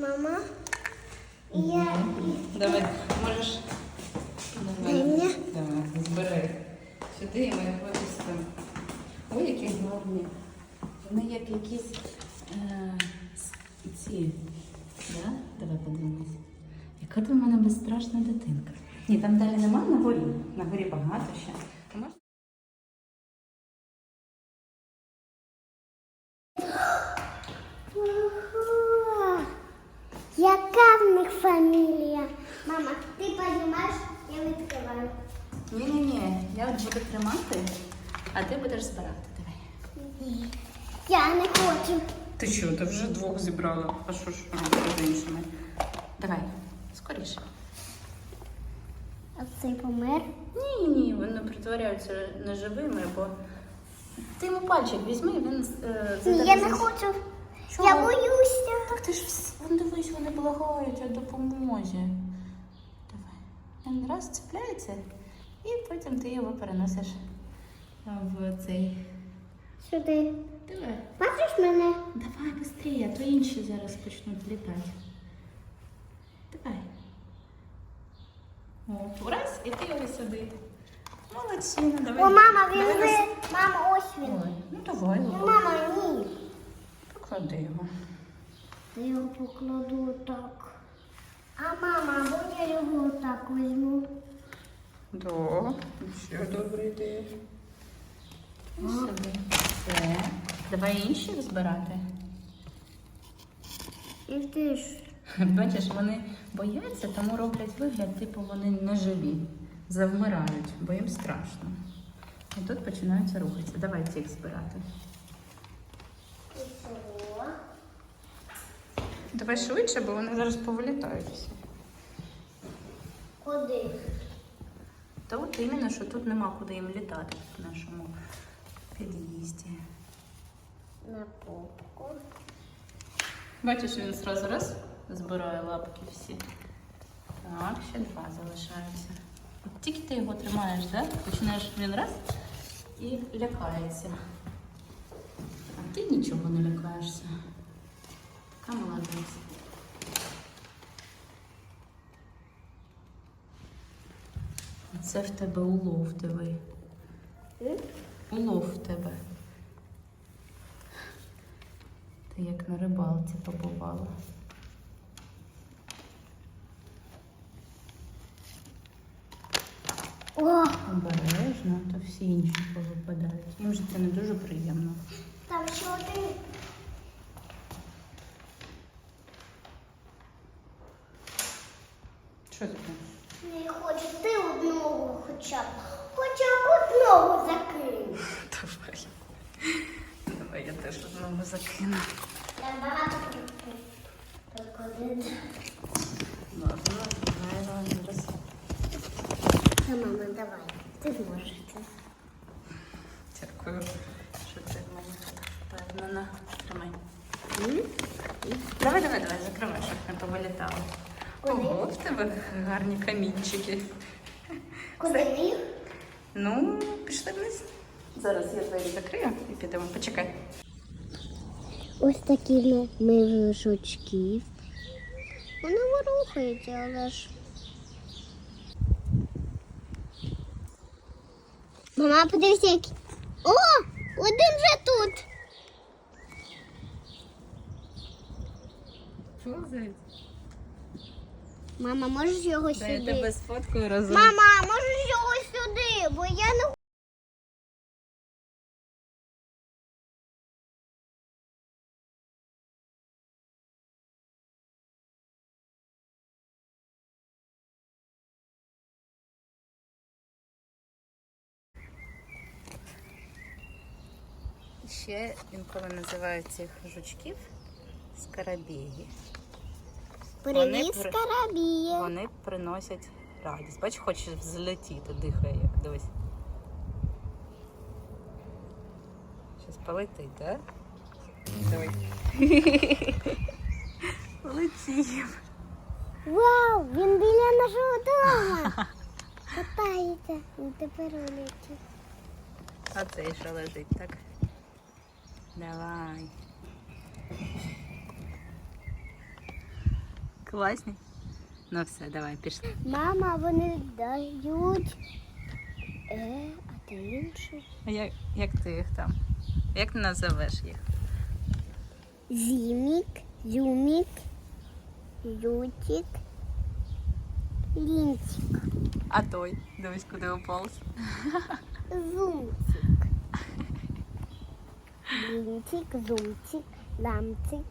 Мама. Я Давай, можеш. Дай мені. Давай, збирай. Сюди і ми випустимо. Ой, які гарні. Вони як якісь е, ці. Да? Давай подивимось. Яка ти в мене безстрашна дитинка. Ні, там далі нема на горі. На горі багато ще. Ти можеш? Ого! Яка в них фамілія? Мама, ти розумієш, я відкриваю. Ні-ні-ні, я от буду тримати, а ти будеш збирати. Давай. Ні. Я не хочу. Ти що, ти вже двох зібрала? А що ж робити з іншими? Давай, скоріше. А цей помер? Ні, ні, вони притворяються неживими, бо ти йому пальчик візьми, він е, Ні, я не хочу. Чого? Я боюся. Так ти ж вон дивись, вони благають о допомозі. Давай. Він раз цепляється, і потім ти його переносиш в цей. Сюди. Давай. Бачиш мене? Давай быстрее, а то інші зараз почнуть літати. Давай. О, раз, і ти його сюди. Молодчина, давай. О, мама, він ви. Мама, ось він. Ой, ну давай, Ну. Мама, ні. Поклади його. Я його покладу так. А мама, бо я його так візьму. Добра ідея. Ось Сюди. Все. Давай інших збирати. І ти ж. Бачиш, вони бояться, тому роблять вигляд, типу вони не живі, завмирають, бо їм страшно. І тут починаються рухатися. Давай цих збирати. Давай швидше, бо вони зараз повилітають. Куди? Та от іменно, що тут нема куди їм літати в нашому під'їзді. На попку. Бачиш, він зразу раз збирає лапки всі. Так, ще два залишаються. От тільки ти його тримаєш, да? починаєш він раз і лякається. Ти нічого не лякаєшся. Така молодець. Це в тебе улов, диви. Улов в тебе. Ти як на рибалці побувала. О, Обережно, то всі інші повипадають. Їм же це не дуже приємно. Там ще один. Що таке? Не хочу ти одного хоча б. Хоча б одного закинь. Давай. Давай я теж одному закину. Там багато один. Ладно, давай зараз. Мама, давай. Ти зможеш. Дякую, що ти в мене так впевнена. Тримай. Давай, давай, давай, закривай, щоб не повилітало. Ого, в тебе гарні камінчики. Куди? Ну, пішли вниз. Зараз я двері закрию і підемо. Почекай. Ось такі ми, жучків. Вони ворухаються, але ж. Мама, подивися, які. О! Один вже тут. Що зайць? Мама, можеш його Да, я сюди? тебе сфоткаю разом. Мама, можеш його сюди, бо я не Ще інколи називають цих жучків скарабії. Привіт, при- скарабіє. Вони приносять радість. Бач, хоче взлетіти, дихає, як дивись. Щас полетить, так? Давай. Полетів. Вау, він біля нашого дому. Катається, він тепер улетів. А цей що лежить, так? Давай. Класні? Ну все, давай, пішли. Мама, вони дають. Е, а ти інший? А як, як ти їх там? Як ти назовеш їх? Зімік, юмік, ютік, лінчик, А той, дивись, куди уполз. зумчик. Лінчик, зумчик, ламчик,